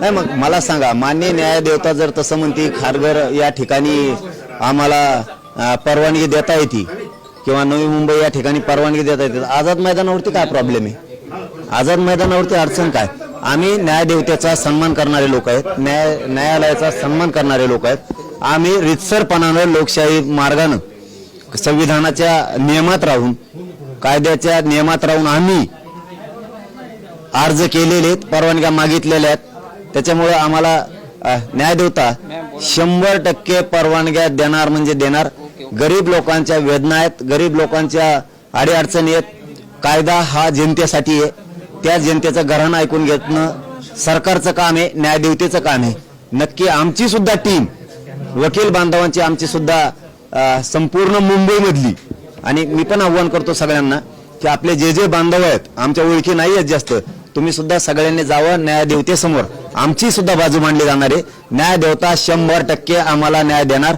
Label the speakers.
Speaker 1: नाही मग मला सांगा मान्य न्यायदेवता जर तसं म्हणते खारघर या ठिकाणी आम्हाला परवानगी देता येते किंवा नवी मुंबई या ठिकाणी परवानगी देता येते आझाद मैदानावरती काय प्रॉब्लेम आहे? आझाद मैदानावरती अडचण काय? आम्ही न्यायदेवतेचा सन्मान करणारे लोक आहेत न्याय न्यायालयाचा सन्मान करणारे लोक आहेत. आम्ही रितसरपणानं लोकशाही मार्गानं संविधानाच्या नियमात राहून कायद्याच्या नियमात राहून आम्ही अर्ज केलेले आहेत परवानग्या मागितलेल्या आहेत. त्याच्यामुळे आम्हाला न्यायदेवता शंभर टक्के परवानग्या देणार म्हणजे देणार. गरीब लोकांच्या वेदना आहेत. गरीब लोकांच्या अडीअडचणी आहेत. कायदा हा जनतेसाठी आहे. त्या जनतेचं घराणं ऐकून घेतणं सरकारचं काम आहे न्यायदेवतेचं काम आहे. नक्की आमची सुद्धा टीम वकील बांधवांची आमची सुद्धा संपूर्ण मुंबईमधली. आणि मी पण आव्हान करतो सगळ्यांना की आपले जे जे बांधव आहेत आमच्या ओळखी नाही आहेत जास्त तुम्ही सुद्धा सगळ्यांनी जावं न्यायदेवतेसमोर आमची सुद्धा बाजू मांडली जाणार. आहे न्यायदेवता शंभर टक्के आम्हाला न्याय देणार.